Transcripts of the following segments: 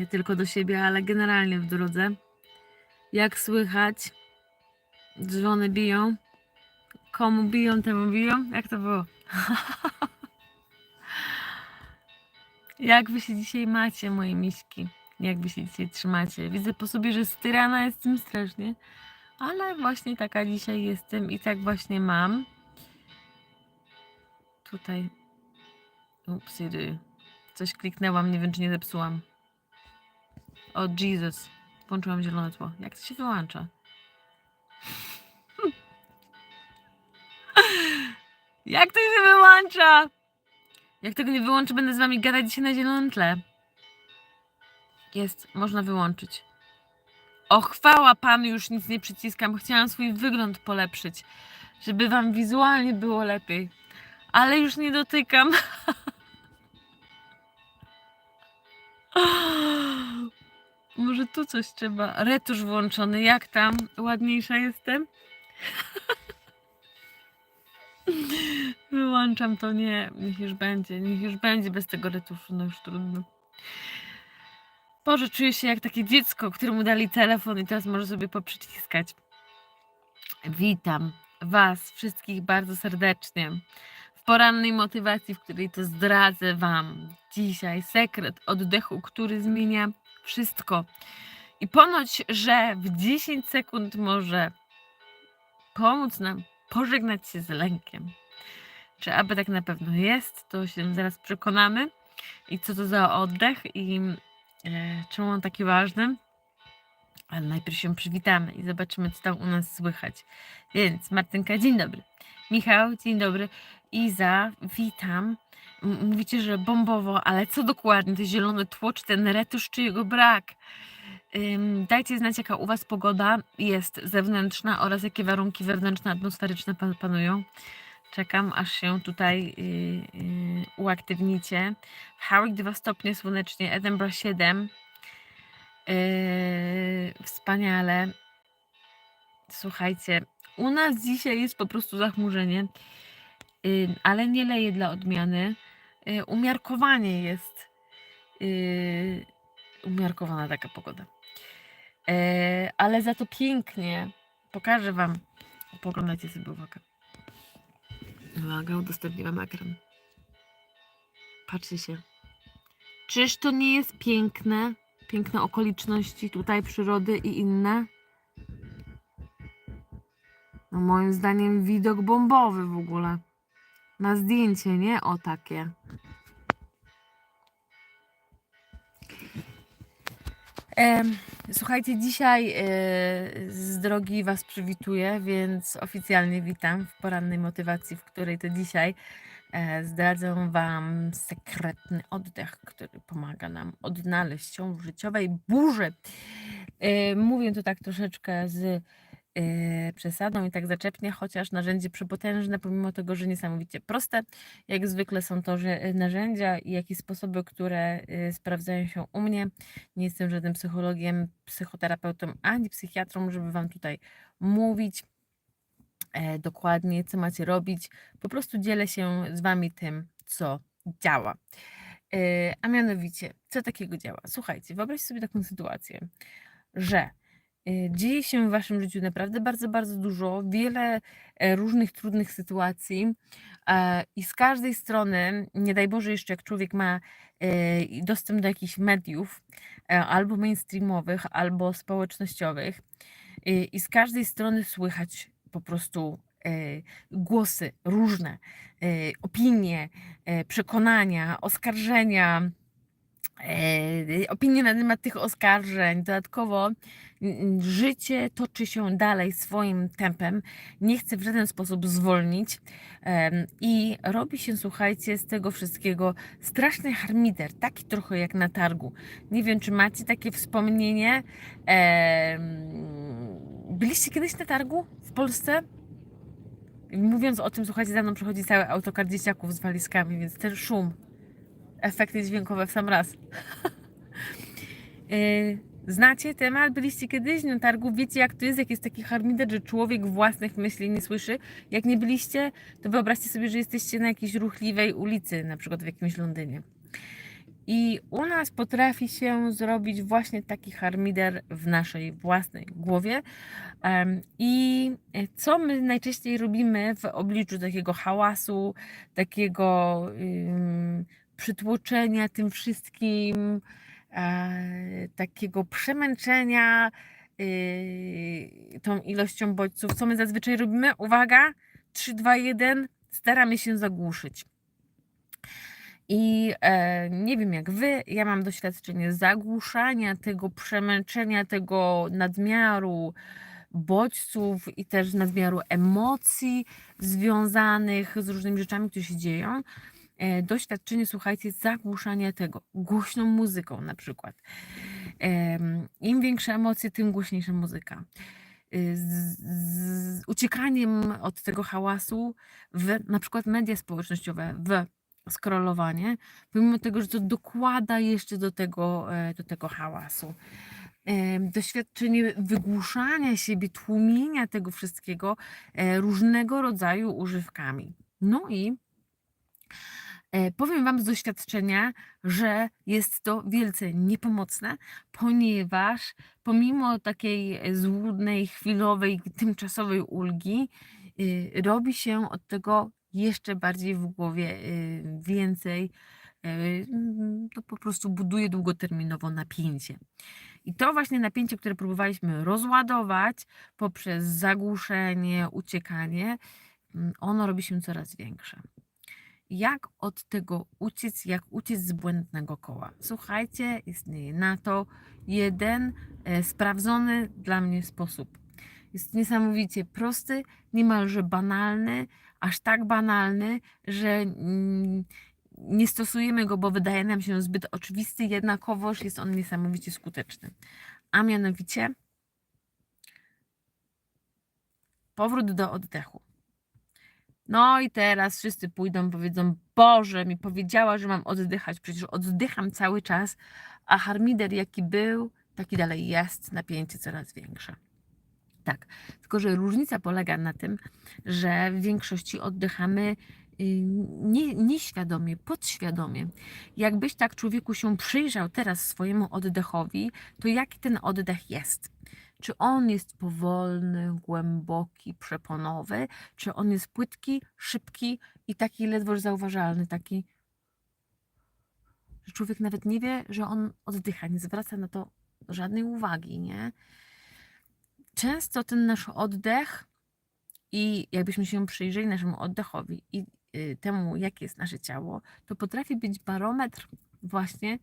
Nie tylko do siebie, ale generalnie w drodze. Jak słychać? Dzwony biją. Komu biją, temu biją? Jak to było? Jak wy się dzisiaj macie, moje miśki? Jak wy się dzisiaj trzymacie? Widzę po sobie, że styrana jestem strasznie, ale właśnie taka dzisiaj jestem i tak właśnie mam. Tutaj. Upsidy. Coś kliknęłam, nie wiem czy nie zepsułam. O Jesus. Włączyłam zielone tło. Jak to się wyłącza? Jak to się wyłącza? Jak tego nie wyłączę, będę z wami gadać dzisiaj na zielonym tle. Jest, można wyłączyć. O, chwała Panu, już nic nie przyciskam. Chciałam swój wygląd polepszyć, żeby wam wizualnie było lepiej. Ale już nie dotykam. Może tu coś trzeba. Retusz włączony. Jak tam? Ładniejsza jestem? Wyłączam to, nie. Niech już będzie. Niech już będzie bez tego retuszu. No już trudno. Boże, czuję się jak takie dziecko, któremu dali telefon i teraz może sobie poprzyciskać. Witam Was wszystkich bardzo serdecznie w porannej motywacji, w której to zdradzę Wam dzisiaj sekret oddechu, który zmienia wszystko. I ponoć, że w 10 sekund może pomóc nam pożegnać się z lękiem. Czy aby tak na pewno jest, to się zaraz przekonamy. I co to za oddech i e, czemu on taki ważny. Ale najpierw się przywitamy i zobaczymy, co tam u nas słychać. Więc Martynka, dzień dobry. Michał, dzień dobry. Iza, witam. Mówicie, że bombowo, ale co dokładnie? To zielone tło, czy ten retusz, czy jego brak? Dajcie znać, jaka u Was pogoda jest zewnętrzna oraz jakie warunki wewnętrzne, atmosferyczne pan- panują. Czekam, aż się tutaj yy, yy, uaktywnicie. Harwich 2 stopnie słonecznie, Edinburgh 7. Yy, wspaniale. Słuchajcie, u nas dzisiaj jest po prostu zachmurzenie, ale nie leje dla odmiany. Yy, umiarkowanie jest. Yy, umiarkowana taka pogoda. Yy, ale za to pięknie. Pokażę Wam. Poglądajcie sobie uwagę. Uwaga, udostępniłam ekran. Patrzcie się. Czyż to nie jest piękne? Piękne okoliczności tutaj przyrody i inne? No moim zdaniem widok bombowy w ogóle. Na zdjęcie, nie? O takie. Słuchajcie, dzisiaj e, z drogi Was przywituję, więc oficjalnie witam w porannej motywacji, w której to dzisiaj e, zdradzę Wam sekretny oddech, który pomaga nam odnaleźć się w życiowej burzy. E, Mówię to tak troszeczkę z przesadą i tak zaczepnie, chociaż narzędzie przepotężne, pomimo tego, że niesamowicie proste. Jak zwykle są to że, narzędzia i jakieś sposoby, które e, sprawdzają się u mnie. Nie jestem żadnym psychologiem, psychoterapeutą ani psychiatrą, żeby Wam tutaj mówić e, dokładnie, co macie robić. Po prostu dzielę się z Wami tym, co działa. E, a mianowicie, co takiego działa? Słuchajcie, wyobraźcie sobie taką sytuację, że dzieje się w waszym życiu naprawdę bardzo, bardzo dużo, wiele e, różnych trudnych sytuacji e, i z każdej strony, nie daj Boże jeszcze jak człowiek ma e, dostęp do jakichś mediów, e, albo mainstreamowych, albo społecznościowych i z każdej strony słychać po prostu e, głosy różne, e, opinie, e, przekonania, oskarżenia, e, opinie na temat tych oskarżeń. Dodatkowo życie toczy się dalej swoim tempem, nie chce w żaden sposób zwolnić i robi się, słuchajcie, z tego wszystkiego straszny harmider, taki trochę jak na targu. Nie wiem, czy macie takie wspomnienie. Byliście kiedyś na targu w Polsce? Mówiąc o tym, słuchajcie, za mną przychodzi cały autokar dzieciaków z walizkami, więc ten szum, efekty dźwiękowe w sam raz. Yy, Znacie temat? Byliście kiedyś na targu? Wiecie jak to jest? Jak jest taki harmider, że człowiek własnych myśli nie słyszy? Jak nie byliście, to wyobraźcie sobie, że jesteście na jakiejś ruchliwej ulicy, na przykład w jakimś Londynie. I u nas potrafi się zrobić właśnie taki harmider w naszej własnej głowie. I co my najczęściej robimy w obliczu takiego hałasu, takiego przytłoczenia tym wszystkim, e, takiego przemęczenia yy, tą ilością bodźców. Co my zazwyczaj robimy? Uwaga! 3, 2, 1. Staramy się zagłuszyć. I e, nie wiem jak wy, ja mam doświadczenie zagłuszania tego przemęczenia, tego nadmiaru bodźców i też nadmiaru emocji związanych z różnymi rzeczami, które się dzieją. E, doświadczenie, słuchajcie, zagłuszania tego głośną muzyką na przykład. Im większe emocje, tym głośniejsza muzyka. Y, Z, z uciekaniem od tego hałasu w na przykład media społecznościowe, w scrollowanie, pomimo tego, że to dokłada jeszcze do tego, e, do tego hałasu. Doświadczenie wygłuszania siebie, tłumienia tego wszystkiego e, różnego rodzaju używkami. No i Powiem Wam z doświadczenia, że jest to wielce niepomocne, ponieważ pomimo takiej e, złudnej, chwilowej, tymczasowej ulgi, y, robi się od tego jeszcze bardziej w głowie y, więcej. y, mm, To po prostu buduje długoterminowo napięcie. I to właśnie napięcie, które próbowaliśmy rozładować poprzez zagłuszenie, uciekanie, mm, ono robi się coraz większe jak od tego uciec, jak uciec z błędnego koła. Słuchajcie, istnieje na to jeden e, sprawdzony dla mnie sposób. Jest niesamowicie prosty, niemalże banalny, aż tak banalny, że mm, nie stosujemy go, bo wydaje nam się zbyt oczywisty, jednakowoż jest on niesamowicie skuteczny. A mianowicie powrót do oddechu. No i teraz wszyscy pójdą, powiedzą, Boże, mi powiedziała, że mam oddychać, przecież oddycham cały czas, a harmider jaki był, taki dalej jest, napięcie coraz większe. Tak, tylko że różnica polega na tym, że w większości oddychamy y, nie, nieświadomie, podświadomie. Jakbyś tak człowieku się przyjrzał teraz swojemu oddechowi, to jaki ten oddech jest? Czy on jest powolny, głęboki, przeponowy, czy on jest płytki, szybki i taki ledwoż zauważalny, taki, że człowiek nawet nie wie, że on oddycha, nie zwraca na to żadnej uwagi, nie? Często ten nasz oddech i jakbyśmy się przyjrzeli naszemu oddechowi i y, temu, jakie jest nasze ciało, to potrafi być barometr właśnie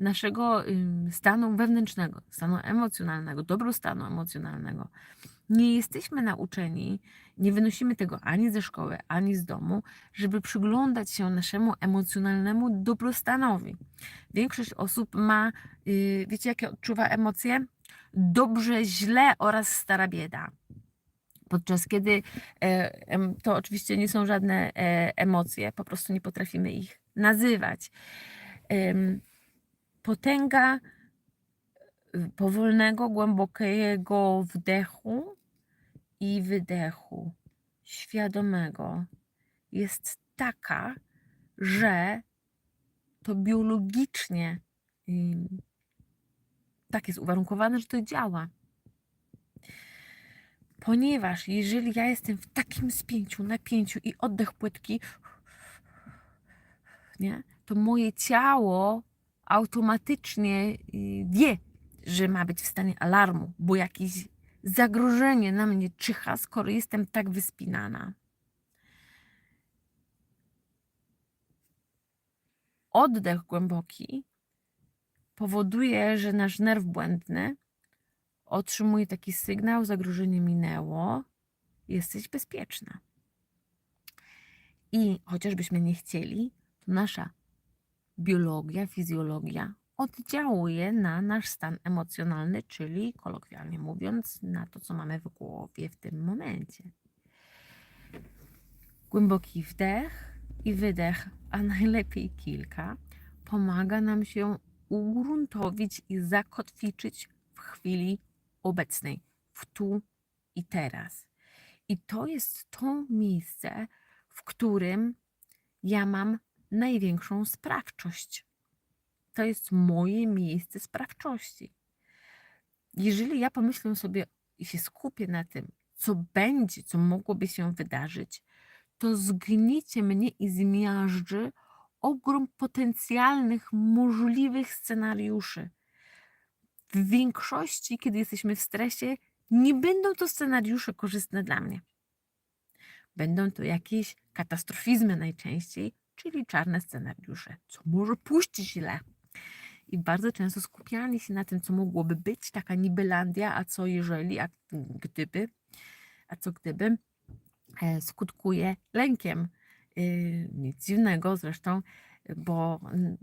naszego stanu wewnętrznego, stanu emocjonalnego, dobrostanu emocjonalnego. Nie jesteśmy nauczeni, nie wynosimy tego ani ze szkoły, ani z domu, żeby przyglądać się naszemu emocjonalnemu dobrostanowi. Większość osób ma, yy, wiecie, jakie odczuwa emocje? Dobrze, źle oraz stara bieda. Podczas kiedy e, to oczywiście nie są żadne e, emocje, po prostu nie potrafimy ich nazywać. Potęga y, powolnego, głębokiego wdechu i wydechu, świadomego, jest taka, że to biologicznie tak jest uwarunkowane, że to działa. Ponieważ jeżeli ja jestem w takim spięciu, napięciu i oddech płytki, nie, to moje ciało automatycznie y, wie, że ma być w stanie alarmu, bo jakieś zagrożenie na mnie czyha, skoro jestem tak wyspinana. Oddech głęboki powoduje, że nasz nerw błędny otrzymuje taki sygnał: zagrożenie minęło, jesteś bezpieczna. I chociażbyśmy nie chcieli, to nasza biologia, fizjologia oddziałuje na nasz stan emocjonalny, czyli kolokwialnie mówiąc, na to, co mamy w głowie w tym momencie. Głęboki wdech i wydech, a najlepiej kilka, pomaga nam się ugruntowić i zakotwiczyć w chwili obecnej, w tu i teraz. I to jest to miejsce, w którym ja mam największą sprawczość. to jest moje miejsce sprawczości. Jeżeli ja pomyślę sobie i się skupię na tym, co będzie, co mogłoby się wydarzyć, to zgnicie mnie i zmiażdży ogrom potencjalnych, możliwych scenariuszy. W większości, kiedy jesteśmy w stresie, nie będą to scenariusze korzystne dla mnie. Będą to jakieś katastrofizmy najczęściej, czyli czarne scenariusze, co może pójść źle. I bardzo często skupianie się na tym, co mogłoby być, taka nibylandia, a co jeżeli, a gdyby, a co gdyby, e, skutkuje lękiem. Y, Nic dziwnego zresztą, bo mm,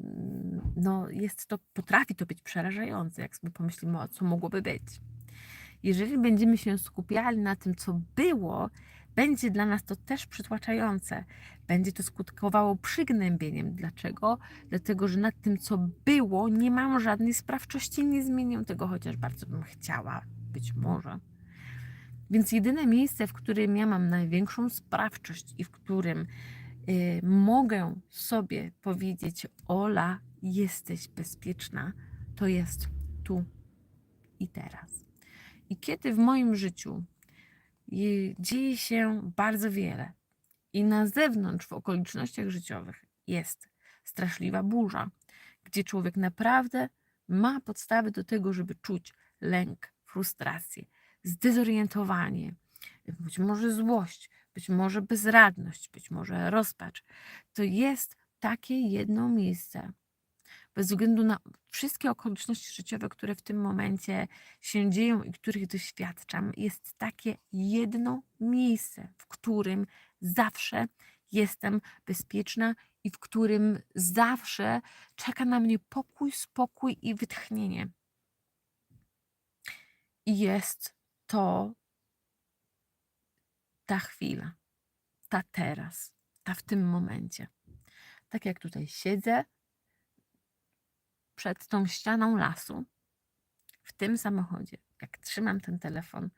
no, jest to, potrafi to być przerażające, jak sobie pomyślimy, o co mogłoby być. Jeżeli będziemy się skupiali na tym, co było, będzie dla nas to też przytłaczające. Będzie to skutkowało przygnębieniem. Dlaczego? Dlatego, że nad tym, co było, nie mam żadnej sprawczości, nie zmienię tego, chociaż bardzo bym chciała, być może. Więc jedyne miejsce, w którym ja mam największą sprawczość i w którym y, mogę sobie powiedzieć: Ola, jesteś bezpieczna, to jest tu i teraz. I kiedy w moim życiu dzieje się bardzo wiele i na zewnątrz, w okolicznościach życiowych jest straszliwa burza, gdzie człowiek naprawdę ma podstawy do tego, żeby czuć lęk, frustrację, zdezorientowanie, być może złość, być może bezradność, być może rozpacz. To jest takie jedno miejsce. Bez względu na wszystkie okoliczności życiowe, które w tym momencie się dzieją i których doświadczam, jest takie jedno miejsce, w którym zawsze jestem bezpieczna i w którym zawsze czeka na mnie pokój, spokój i wytchnienie. I jest to ta chwila, ta teraz, ta w tym momencie. Tak jak tutaj siedzę przed tą ścianą lasu, w tym samochodzie, jak trzymam ten telefon,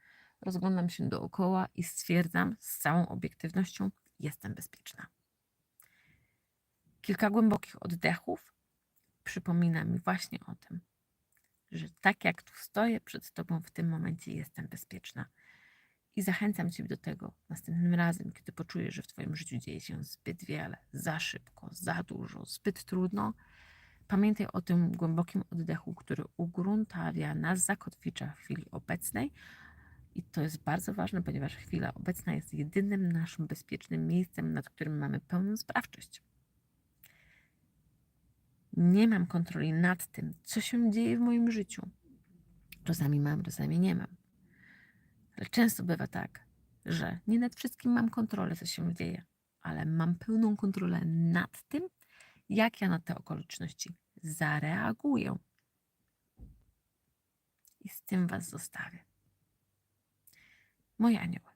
rozglądam się dookoła i stwierdzam z całą obiektywnością, jestem bezpieczna. Kilka głębokich oddechów przypomina mi właśnie o tym, że tak jak tu stoję przed Tobą w tym momencie, jestem bezpieczna. I zachęcam Cię do tego następnym razem, kiedy poczujesz, że w Twoim życiu dzieje się zbyt wiele, za szybko, za dużo, zbyt trudno. Pamiętaj o tym głębokim oddechu, który ugruntawia nas, zakotwicza w chwili obecnej. I to jest bardzo ważne, ponieważ chwila obecna jest jedynym naszym bezpiecznym miejscem, nad którym mamy pełną sprawczość. Nie mam kontroli nad tym, co się dzieje w moim życiu. Czasami mam, czasami nie mam. Ale często bywa tak, że nie nad wszystkim mam kontrolę, co się dzieje, ale mam pełną kontrolę nad tym, jak ja na te okoliczności zareaguję. I z tym Was zostawię. Moje anioły.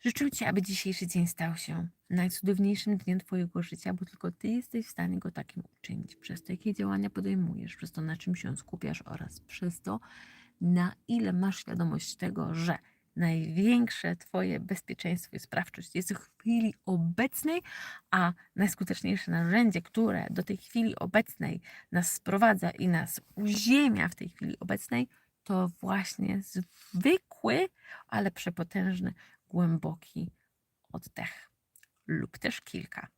Życzę Ci, aby dzisiejszy dzień stał się najcudowniejszym dniem Twojego życia, bo tylko Ty jesteś w stanie go takim uczynić. Przez to, jakie działania podejmujesz, przez to, na czym się skupiasz oraz przez to, na ile masz świadomość tego, że największe Twoje bezpieczeństwo i sprawczość jest w chwili obecnej, a najskuteczniejsze narzędzie, które do tej chwili obecnej nas sprowadza i nas uziemia w tej chwili obecnej, to właśnie zwykły, ale przepotężny, głęboki oddech lub też kilka.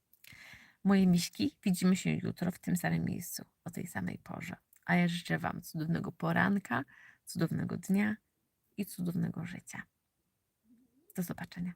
Moje miśki, widzimy się jutro w tym samym miejscu, o tej samej porze. A ja życzę Wam cudownego poranka, cudownego dnia i cudownego życia. Do zobaczenia.